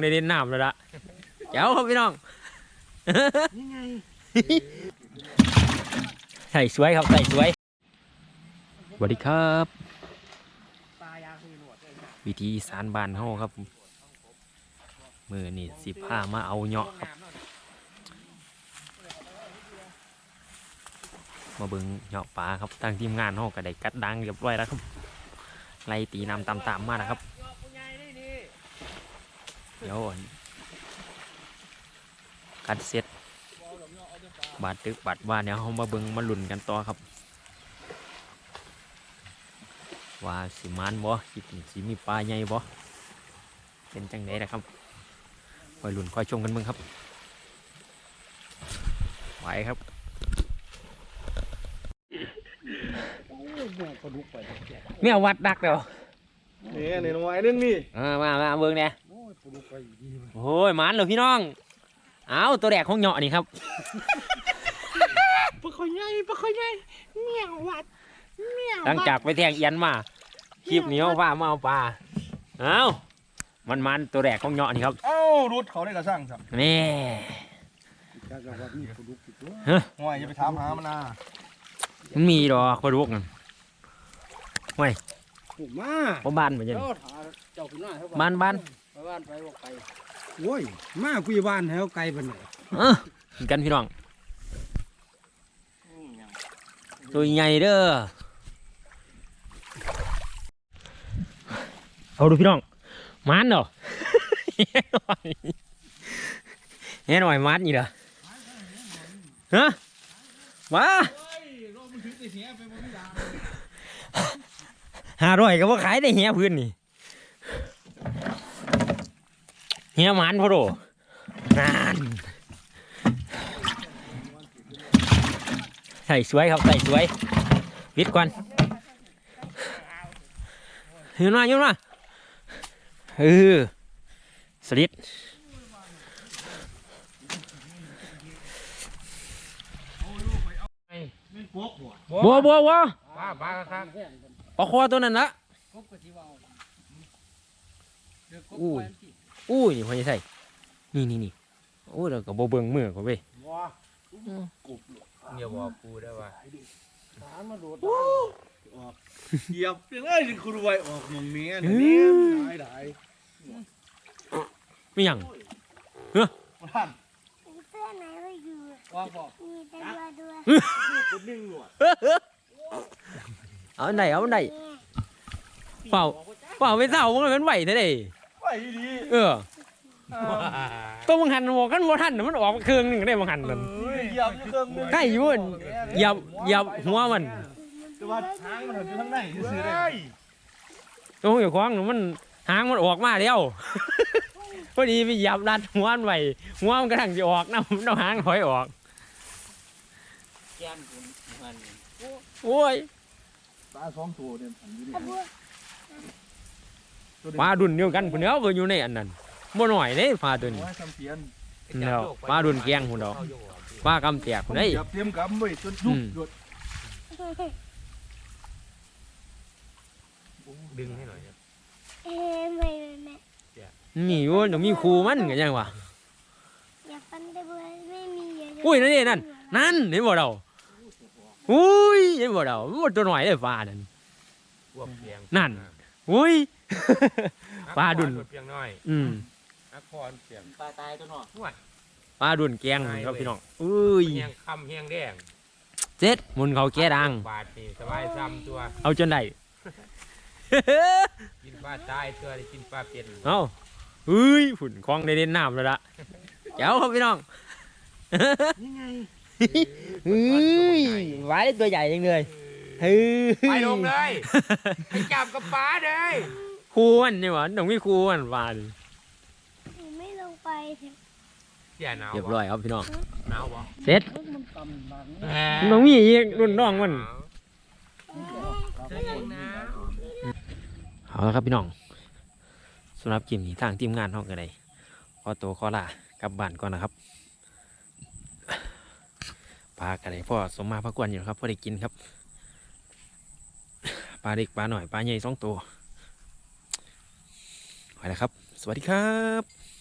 ในเล่นน้ำแล้วละเจ้าครับพี่น้องใส่สวยครับใส่สวยสวัสดีครับ วิธีสารบานเฮาครับ มือนี่สิผ้ามาเอาเหาะครับ มาเบิ่งเหาะปลาครับทางทีมงานเฮาก็ได้กัดดังเรียบร้อยแล้วครับไล่ตีน้ำตามๆมานะครับ เดี๋ยวอั่นกัดเสร็จบาดตึกบาดว่าเนี่ยเขามาเบิ่งมาลุ่นกันต่อครับ ว่าสิมานบ่คลิปนี้สิมีปลาใหญ่บ่เป็นจังไดนะครับคอยลุ่นคอยชมกันเบิ่งครับไหวครับโอ้ยแม่งปลาดุกไปเมียวัดดักเดี๋ยวนี่นี่น้อยนึงนี่อ่ามามาเบิ่งเนี่ย โอ้ยปลาดุกไปดีมันโอ้ยหมันเลยพี่น้อง เอาตัวแรกของเหยาะนี่ครับปลาคอยใหญ่ปลาคอยใหญ่เมี่ยงวัดเมี่ยงหลังจากไปแทงเอียนมาคลิปนี้เขาพามาเอาปลา เอามันมันๆตัวแรกของเหยาะนี่ครับ เอ้ารุดเขาได้กระสั่งครับนี่จากจังหวัดนี่ปลาดุกติดตัวฮะห่วยอย่าไปถามหามันนะมันมีดอกปลาดุกนั่นผมมาเพราะบ้านเหมือนกัน เจ้าถาเจ้าขึ้นหน้าเท่าบ้านบ้าน ไปบ้านไปว่าไกลโอ้ยมาคุยบ้านแถวไกลปานไหนเออเหมือนกันพี่น้องตัวใหญ่เด้อ เอาดูพี่น้องมันเหรอเฮ้หน่อยเฮ้หน่อยมันนี่เหรอฮะมาห้าร้อยก็ว่าขายได้เฮียพื้นนี่ เฮียมันพอโดนานใส่สวยครับใส่สวยวิดก่อนยืนมายืนมาเออสลิดไม่ปกหัวบัวบัวบัวป้าป้าครับปลาคอตัวนั้นละป กติว่าเด็กกบอู้ไปอู้นี่พอจะใส่นี่นี่นี่โอ้เราก็บ่เบิ่งมือเขาเว้ยว้าอย่าบอกกูได้ว่าฐานมาโดดออกเหยียบยังไงคุณรวยออกมึงเนี้ยเนี่ยได้ได้ไม่หยังท่านเสื้อไหนก็อยู่ว่างบอกมีแต่ตัวด้วยคนนึ่งหนวดเอาอันไหนเอาอันไหนเนี่ยเปล่าเปล่าไปเศร้ามันเป็นไหวเท่าได ไปดีเออตัวมังหันบอกกันบ่ทันน่ะมันออกมาเครื่องหนึงได้มังหันนั่น เฮ้ยเหยียบอยู่เครื่องมือใกล้อยู่อั่นเหยับเหยับหัวมัน แต่ว่าทางมันอยู่ข้างในซื้อได้ตัวของอยู่ควางน่ะมันหางมันออกมาแล้ว พอดีไปเหยับรัดหัวมันไว้หัวมันกำลังจะออกน้ำน้ำหางถอยออก แก้มคุณมันโอ้ย ปลาสองตัวเนี่ยผมอยู่ขบวน ปลาดุนเดียวกันพุ่นเดียวก็อยู่ในอันนั้นบ่หน่อยเด้ปลาตัวนี้ว่าทำเปลี่ยนแล้วปลาดุนแกงพุ่นดอกปลากำแตกพุ่นเด้ยเหยียบเตรียมกำไว้จนยุบหยุดดึงให้หน่อยครับเอ้ยไม่ไม่ไม่นี่อยู่ต้องมีครูมันก็ยังวะอย่าฟันได้บ่ไม่มีอย่าอุ้ยนั่นนี่นั่นนั่นเห็นบ่เราอุ้ยเห็นบ่เรามันบ่ตัวหน่อยเลยปลานั่นพวกเพียงนั่นอุ้ย ปลาดุน เพียงน้อยอืมนครเพียงปลาตายตัวหนอปลาดุนแกงครับพี่น้องอุ้ยเฮียงคำเฮียงแดงเจ็ดหมุนเขาแก้ดัง บาทนี่สบายซ้ำตัว เอาจนได้กินปลาตายตัวได้กินปลาเป็นเอาอุ้ยฝุ่นคลองได้เล่นน้ำแล้วละเจ้าครับพี่น้องนี่ไงอุ้ยไว้ตัวใหญ่จังเลยเฮ้ยไปลงเลย ไปจับกับปลาเลย ครูมันนี่หวะต้องมีครูมันปลาดิหนูไม่ลงไปเถอะเสียหนาวเรียบร้อยครับพี่น้องหนาวบ่เสร็จมันต่ำบางแหต้องมีอีกรุ่นน้องมันเสียงหนาวเอาละครับพี่น้องสำหรับเกมนี้ทางทีมงานห้องกันเลยขอตัวขอลากลับบ้านก่อนนะครับปลากันเลยพ่อสมมาพระกวนอยู่ครับพ่อได้กินครับปลาเด็กปลาหน่อยปลาใหญ่สองตัว นะครับ สวัสดีครับ